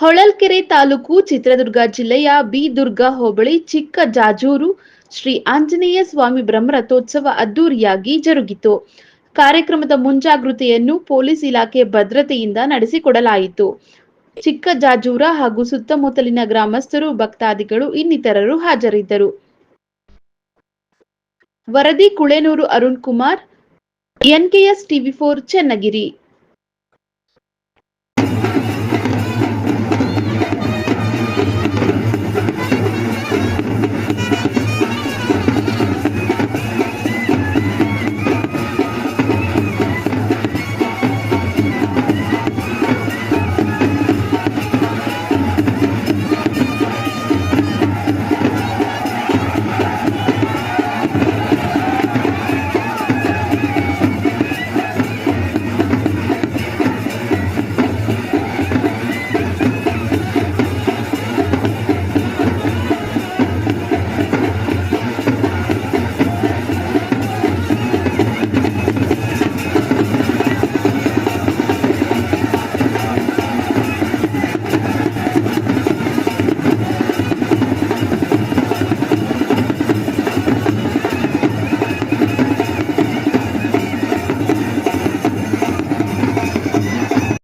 ಹೊಳಲ್ಕೆರೆ ತಾಲೂಕು ಚಿತ್ರದುರ್ಗ ಜಿಲ್ಲೆಯ ಬಿ ದುರ್ಗ ಹೋಬಳಿ ಚಿಕ್ಕ ಜಾಜೂರು ಶ್ರೀ ಆಂಜನೇಯ ಸ್ವಾಮಿ ಬ್ರಹ್ಮರಥೋತ್ಸವ ಅದ್ದೂರಿಯಾಗಿ ಜರುಗಿತು. ಕಾರ್ಯಕ್ರಮದ ಮುಂಜಾಗೃತೆಯನ್ನು ಪೊಲೀಸ್ ಇಲಾಖೆ ಭದ್ರತೆಯಿಂದ ನಡೆಸಿಕೊಡಲಾಯಿತು. ಚಿಕ್ಕ ಜಾಜೂರ ಹಾಗೂ ಸುತ್ತಮುತ್ತಲಿನ ಗ್ರಾಮಸ್ಥರು, ಭಕ್ತಾದಿಗಳು ಇನ್ನಿತರರು ಹಾಜರಿದ್ದರು. ವರದಿ Kulenuru Arun Kumar, NKS TV four Channagiri.